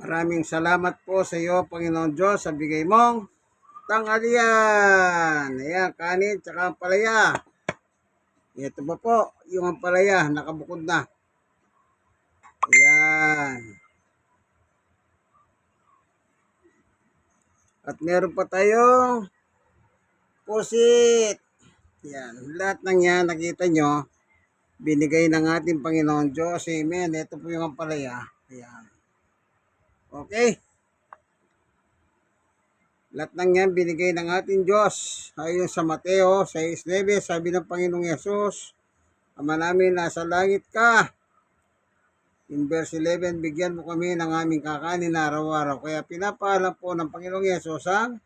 Maraming salamat po sa iyo, Panginoon Diyos, sa bigay mong tanghalian. Ayan, kanin, tsaka palaya. Ito pa po, yung ampalaya, nakabukod na. Ayan. At meron pa tayong pusit. Yan. Lahat ng yan, nakita nyo, binigay ng ating Panginoon Diyos. Amen. Ito po yung ampalaya. Ayan. Okay? Lahat ng yan binigay ng ating Diyos. Ayon sa Mateo 6.9, sabi ng Panginoong Yesus, Ama namin, nasa langit ka. In verse 11, bigyan mo kami ng aming kakanin araw-araw. Kaya pinapaalam po ng Panginoong Yesus ang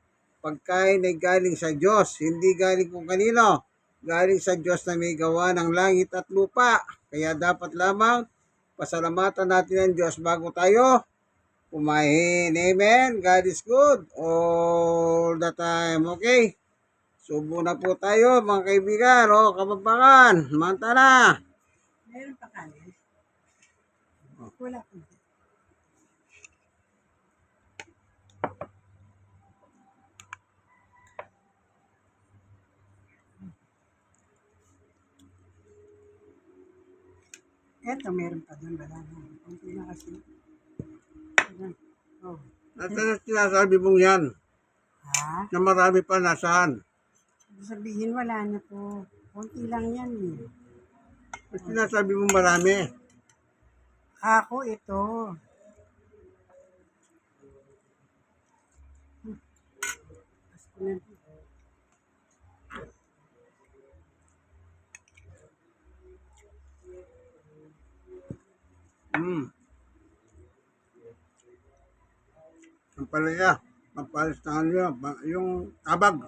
pagkain ay galing sa Diyos, hindi galing kung kanino. Galing sa Diyos na may gawa ng langit at lupa. Kaya dapat lamang pasalamatan natin ang Diyos bago tayo kumain. Amen. God is good all the time. Okay? Subo na po tayo mga kaibigan o kababakan. Manta na. Meron pa kanin? Wala pa. Eto, meron pa doon. Wala na. Kunti na kasi. Oh. At ano sinasabi mong yan? Ha? Na marami pa nasaan? Sabihin, wala na po. Kunti lang yan eh. At sinasabi mong marami? Ako ito. Hmm. Pasko na. Hmm. Ang palaya. Ang palis na Yung tabag.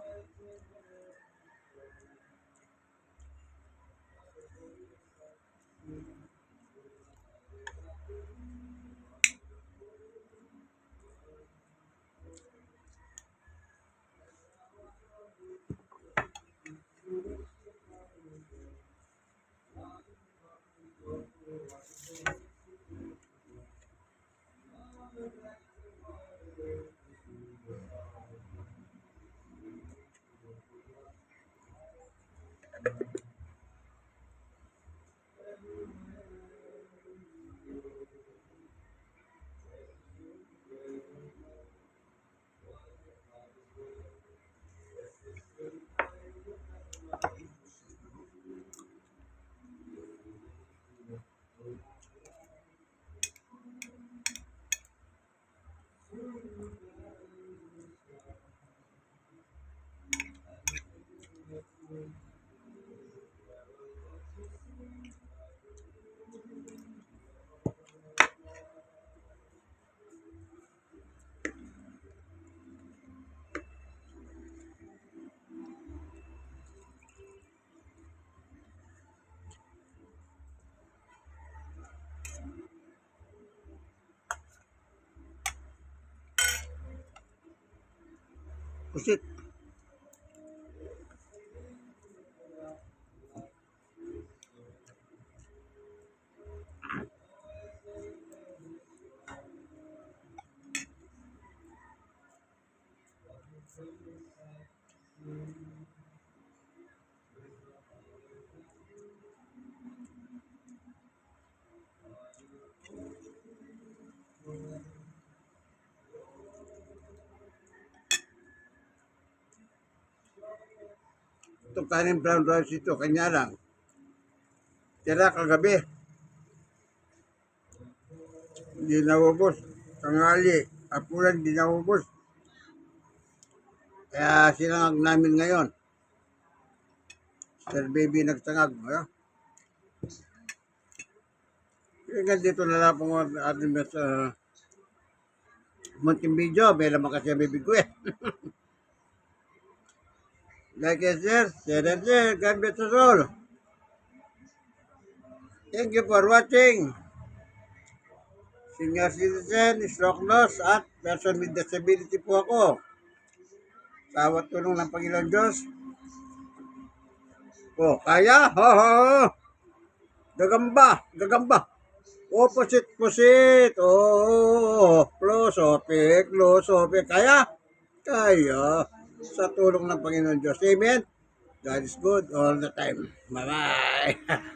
Pusit. Ito kanin brown rice ito, kanya lang. Tira kagabi. Hindi naubos. Tangali. Apulan, hindi naubos. Kaya sinangag namin ngayon. Sir Baby nagtangag. Ano? Kaya dito na lang po ang ating sa uh, munting video. May laman kasi ang bibig ko eh. Like and share, share and share. God bless us all. Thank you for watching. Senior citizen, stroke loss, at person with disability po ako. Sa awat tulong ng Panginoon Diyos. Oh, kaya? Ho, ho. Gagamba, gagamba. Opposite, pusit. Oh, close, open. Kaya? Kaya. Sa tulong ng Panginoon Diyos. Amen? God is good all the time. Bye-bye.